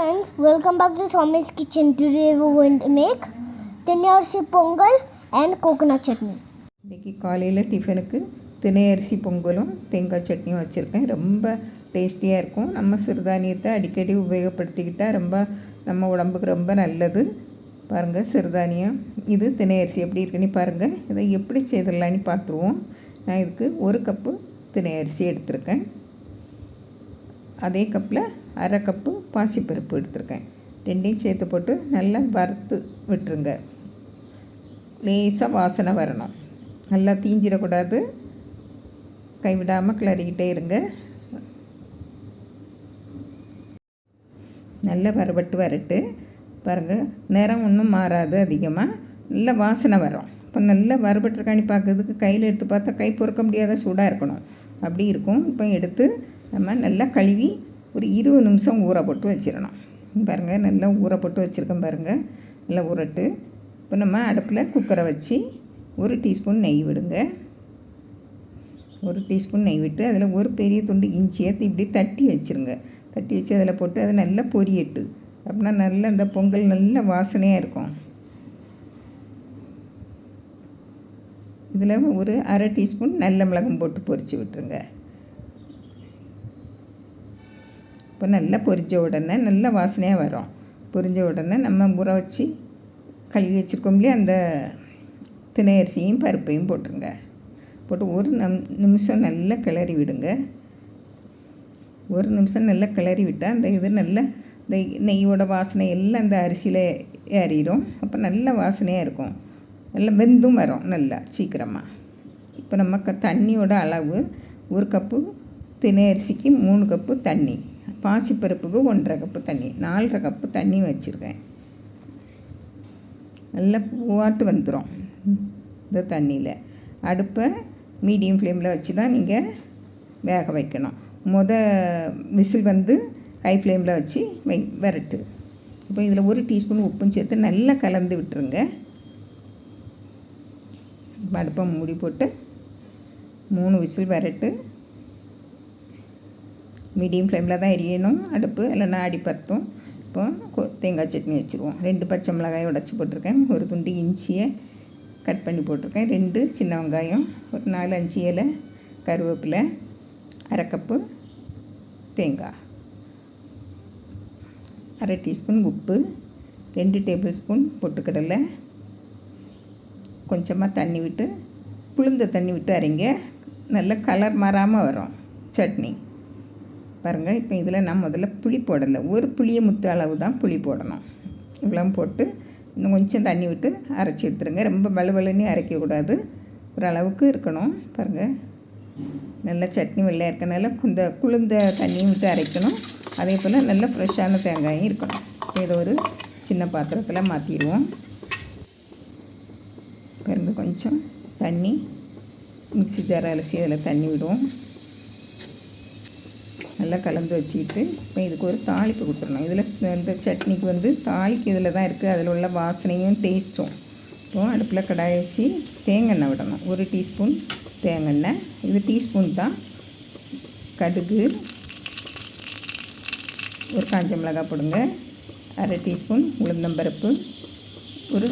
friends, welcome back to Tommy's Kitchen. Today we're going to make Tenyarsi pongal and coconut chutney இன்றைக்கி காலையில் டிஃபனுக்கு தினை அரிசி பொங்கலும் தேங்காய் சட்னியும் வச்சுருக்கேன். ரொம்ப டேஸ்டியாக இருக்கும். நம்ம சிறுதானியத்தை அடிக்கடி உபயோகப்படுத்திக்கிட்டால் ரொம்ப நம்ம உடம்புக்கு ரொம்ப நல்லது. பாருங்கள் சிறுதானியம். இது தினை அரிசி எப்படி இருக்குன்னு பாருங்கள் இதை எப்படி செய்திடலான்னு பார்த்துருவோம். நான் இதுக்கு ஒரு கப்பு தினை அரிசி எடுத்திருக்கேன். அதே கப்பில் அரை கப்பு பாசிப்பருப்பு எடுத்திருக்கேன். ரெண்டையும் சேர்த்து போட்டு நல்லா வறுத்து விட்டுருங்க. லேசாக வாசனை வரணும். நல்லா தீஞ்சிடக்கூடாது. கைவிடாமல் கிளறிக்கிட்டே இருங்க. நல்லா வறுபட்டு வரட்டு. பாருங்கள் நிறம் ஒன்றும் மாறாது அதிகமாக நல்ல வாசனை வரும். இப்போ நல்லா வறுபட்டுருக்காணி பார்க்கறதுக்கு கையில் எடுத்து பார்த்தா கை பொறுக்க முடியாத சூடாக இருக்கணும். அப்படி இருக்கும். இப்போ எடுத்து நம்ம நல்லா கழுவி ஒரு இருபது நிமிஷம் ஊற போட்டு வச்சிடணும். பாருங்கள் நல்லா ஊற போட்டு வச்சுருக்கேன் பாருங்கள் நல்லா ஊறட்டு. இப்போ நம்ம அடுப்பில் குக்கரை வச்சு ஒரு டீஸ்பூன் நெய் விடுங்க. ஒரு டீஸ்பூன் நெய் விட்டு அதில் ஒரு பெரிய துண்டு இஞ்சி ஏற்றி இப்படி தட்டி வச்சுருங்க. தட்டி வச்சு அதில் போட்டு அது நல்லா பொரியட்டு. அப்படின்னா நல்ல இந்த பொங்கல் நல்ல வாசனையாக இருக்கும். இதில் ஒரு அரை டீஸ்பூன் நல்ல மிளகும் போட்டு பொரித்து விட்டுருங்க. இப்போ நல்லா பொரிஞ்ச உடனே நல்ல வாசனையாக வரும். பொரிஞ்ச உடனே நம்ம ஊற வச்சு கழுவி வச்சுருக்கோம் இல்லையா? அந்த தினை அரிசியும் பருப்பையும் போட்டுருங்க. போட்டு ஒரு நம் நிமிஷம் நல்லா கிளறி விடுங்க. ஒரு நிமிஷம் நல்லா கிளறி விட்டால் அந்த இது நல்லா இந்த நெய்யோட வாசனை எல்லாம் அந்த அரிசியில் ஏறிடும் அப்போ நல்ல வாசனையாக இருக்கும். நல்லா வெந்தும் வரும் நல்லா சீக்கிரமாக இப்போ நம்ம க தண்ணியோட அளவு ஒரு கப்பு தினை அரிசிக்கு மூணு கப்பு தண்ணி. பாசிப்பருப்புக்கு ஒன்றரை கப்பு தண்ணி நாலரை கப்பு தண்ணி வச்சுருக்கேன். நல்லா பூவாட்டு வந்துடும் இந்த தண்ணியில். அடுப்பை மீடியம் ஃப்ளேமில் வச்சு தான் நீங்கள் வேக வைக்கணும். மொத விசில் வந்து ஹை ஃப்ளேமில் வச்சு வை விரட்டு. இப்போ இதில் ஒரு டீஸ்பூன் உப்பும் சேர்த்து நல்லா கலந்து விட்டுருங்க. அடுப்பை மூடி போட்டு மூணு விசில் விரட்டு. மீடியம் ஃப்ளேமில் தான் எரியணும். அடுப்பு இல்லைன்னா அடி பற்றும் இப்போ கொ தேங்காய் சட்னி வச்சுருவோம். ரெண்டு பச்சை மிளகாயை உடச்சி போட்டிருக்கேன். ஒரு துண்டு இஞ்சியை கட் பண்ணி போட்டிருக்கேன். ரெண்டு சின்ன வெங்காயம் ஒரு நாலு அஞ்சு இலை கருவேப்பிலை அரை கப்பு தேங்காய். அரை டீஸ்பூன் உப்பு ரெண்டு டேபிள் ஸ்பூன் பொட்டுக்கடலை. கொஞ்சமாக தண்ணி விட்டு புளிந்த தண்ணி விட்டு அரைங்க. நல்ல கலர் மாறாமல் வரும் சட்னி. பாருங்கள் இப்போ இதில் நான் முதல்ல புளி போடலை. ஒரு புளியை முத்து அளவு தான் புளி போடணும். இவ்வளோ போட்டு இன்னும் கொஞ்சம் தண்ணி விட்டு அரைச்சி எடுத்துருங்க. ரொம்ப வலுவலுன்னு அரைக்கக்கூடாது ஒரு அளவுக்கு இருக்கணும். பாருங்கள் நல்லா சட்னி வெள்ளையாக இருக்கனால இந்த குளிர்ந்த தண்ணியும் விட்டு அரைக்கணும். அதே போல் நல்ல ஃப்ரெஷ்ஷான தேங்காயும் இருக்கணும். இதை ஒரு சின்ன பாத்திரத்தில் மாற்றிடுவோம் பாருங்கள் கொஞ்சம் தண்ணி மிக்ஸி ஜார் அலசி அதில் தண்ணி விடுவோம். நல்லா கலந்து வச்சுக்கிட்டு இப்போ இதுக்கு ஒரு தாளிப்பு கொடுத்துடணும். இதில் இந்த சட்னிக்கு வந்து தாளிக்கு இதில் தான் இருக்குது அதில் உள்ள வாசனையும் டேஸ்ட்டும். இப்போ அடுப்பில் கடாய வச்சு தேங்காய் விடணும். ஒரு டீஸ்பூன் தேங்காய் இது டீஸ்பூன் தான். கடுகு ஒரு காஞ்ச மிளகாய் போடுங்க. அரை டீஸ்பூன் உளுந்தம்பருப்பு ஒரு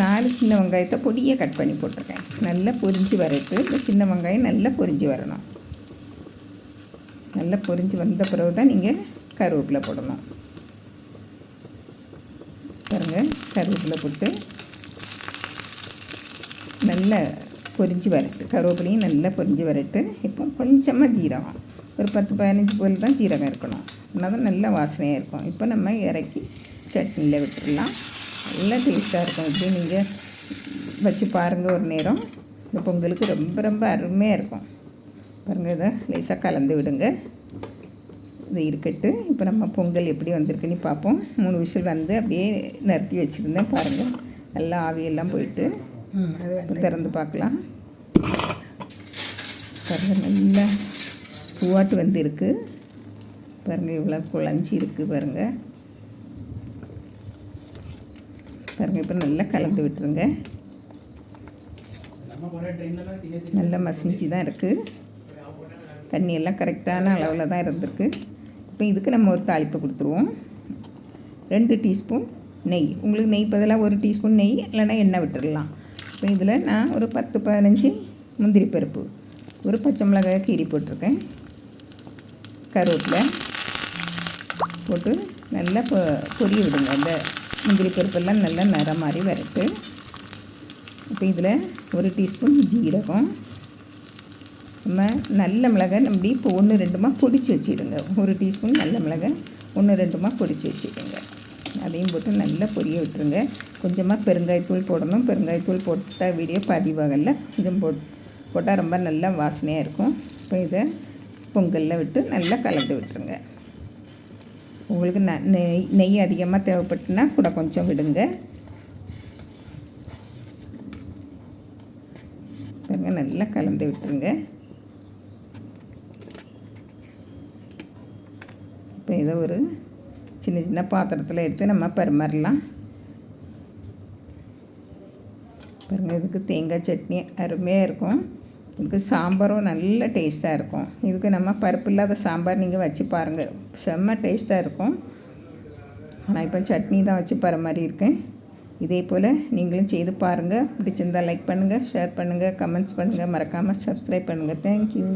நாலு சின்ன வெங்காயத்தை பொடியை கட் பண்ணி போட்டிருக்கேன். நல்லா பொரிஞ்சு வரட்டு இந்த சின்ன வெங்காயம் நல்லா பொரிஞ்சு வரணும். நல்லா பொரிஞ்சு வந்த பிறகு தான் நீங்கள் கருவேப்பிலை போடணும். பாருங்கள் கருவேப்பிலை போட்டு நல்லா பொரிஞ்சு வரட்டு. கருவேப்பிலையும் நல்லா பொரிஞ்சு வரட்டு. இப்போ கொஞ்சமாக ஜீரகம். ஒரு பத்து பதினஞ்சு போல் தான் ஜீரகம் இருக்கணும். அப்படின்னா தான் நல்ல வாசனையாக இருக்கும். இப்போ நம்ம இறக்கி சட்னியில் விட்டுடலாம் நல்லா டேஸ்ட்டாக இருக்கும். இப்படி நீங்கள் வச்சு பாருங்கள் ஒரு நேரம். இந்த பொங்கலுக்கு ரொம்ப ரொம்ப அருமையாக இருக்கும். பாருங்கள் இதை லேசாக கலந்து விடுங்க. இது இருக்கட்டு இப்போ நம்ம பொங்கல் எப்படி வந்திருக்குன்னு பார்ப்போம். மூணு விசில் வந்து அப்படியே நிறுத்தி வச்சுருந்தேன் பாருங்கள் நல்லா ஆவியெல்லாம் போயிட்டு. திறந்து பார்க்கலாம். பாருங்கள் நல்லா பூவாட்டு வந்து இருக்குது பாருங்கள் இவ்வளோ குழஞ்சி இருக்குது பாருங்கள் பாருங்கள் இப்போ நல்லா கலந்து விட்டுருங்க. நல்லா மசிஞ்சு தான் இருக்குது தண்ணி எல்லாம் கரெக்டான அளவில் தான் இருந்திருக்கு. இப்போ இதுக்கு நம்ம ஒரு தாளிப்பு கொடுத்துருவோம். ரெண்டு டீஸ்பூன் நெய். உங்களுக்கு நெய் பதிலாக ஒரு டீஸ்பூன் நெய் இல்லைன்னா எண்ணெய் விட்டுடலாம் இப்போ இதில் நான் ஒரு பத்து பதினஞ்சு முந்திரி பருப்பு ஒரு பச்சை மிளகாய் கீரி போட்டிருக்கேன். கருவேப்பிலை போட்டு நல்லா பொ பொரிய விடுங்க. அந்த முந்திரி பருப்பெல்லாம் நல்லா நிறம் மாதிரி வரட்டு. இப்போ இதில் ஒரு டீஸ்பூன் ஜீரகம் நம்ம நல்ல மிளகாய் நம்ம இப்போ ஒன்று ரெண்டுமா பொடிச்சு வச்சிடுங்க. ஒரு டீஸ்பூன் நல்ல மிளகாய் ஒன்று ரெண்டுமா பொடிச்சு வச்சுடுங்க. அதையும் போட்டு நல்லா பொரிய விட்டுருங்க. கொஞ்சமாக பெருங்காயத்தூள் போடணும். பெருங்காயத்தூள் போட்டால் வீடியோ பதிவாகல கொஞ்சம் போட் போட்டால் ரொம்ப நல்லா வாசனையாக இருக்கும். இப்போ இதை பொங்கலில் விட்டு நல்லா கலந்து விட்டுருங்க. உங்களுக்கு ந நெய் நெய் அதிகமாக தேவைப்பட்டுனா கூட கொஞ்சம் விடுங்க. பாருங்க நல்லா கலந்து விட்டுருங்க. இதை ஒரு சின்ன சின்ன பாத்திரத்தில் எடுத்து நம்ம பரிமாறலாம். பாருங்கள் இதுக்கு தேங்காய் சட்னி அருமையாக இருக்கும். இதுக்கு சாம்பாரும் நல்ல டேஸ்ட்டாக இருக்கும். இதுக்கு நம்ம பருப்பு இல்லாத சாம்பார் நீங்கள் வச்சு பாருங்கள் செம்ம டேஸ்ட்டாக இருக்கும். ஆனால் இப்போ சட்னி தான் வச்சு பர மாதிரி இருக்கேன். இதே போல் நீங்களும் செய்து பாருங்கள் பிடிச்சிருந்தால் லைக் பண்ணுங்கள் ஷேர் பண்ணுங்கள் கமெண்ட்ஸ் பண்ணுங்கள் மறக்காமல் சப்ஸ்கிரைப் பண்ணுங்கள் தேங்க்யூ